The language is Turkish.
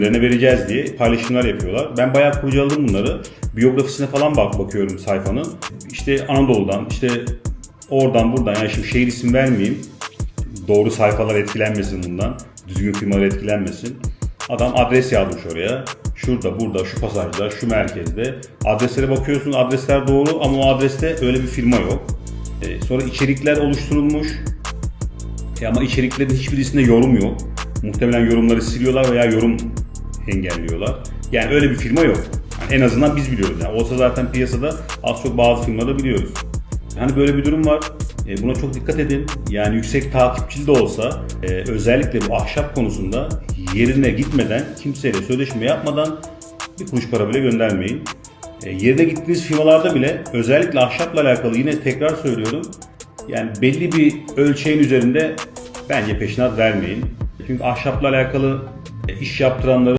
Lerine vereceğiz diye paylaşımlar yapıyorlar. Ben bayağı kurcaladım bunları. Biyografisine falan bak bakıyorum sayfanın. İşte Anadolu'dan, işte oradan buradan yani şimdi şehir isim vermeyeyim. Doğru sayfalar etkilenmesin bundan. Düzgün firmalar etkilenmesin. Adam adres yazmış oraya. Şurada, burada, şu pasajda, şu merkezde. Adreslere bakıyorsun adresler doğru ama o adreste öyle bir firma yok. Ee, sonra içerikler oluşturulmuş. E ama içeriklerin hiçbirisinde yorum yok. Muhtemelen yorumları siliyorlar veya yorum engelliyorlar. Yani öyle bir firma yok. Yani en azından biz biliyoruz. Yani olsa zaten piyasada az çok bazı firmaları biliyoruz. Hani böyle bir durum var. E, buna çok dikkat edin. Yani yüksek takipçili de olsa e, özellikle bu ahşap konusunda yerine gitmeden kimseyle sözleşme yapmadan bir kuruş para bile göndermeyin. E, yerine gittiğiniz firmalarda bile özellikle ahşapla alakalı yine tekrar söylüyorum. Yani belli bir ölçeğin üzerinde bence peşinat vermeyin. Çünkü ahşapla alakalı e, iş yaptıranları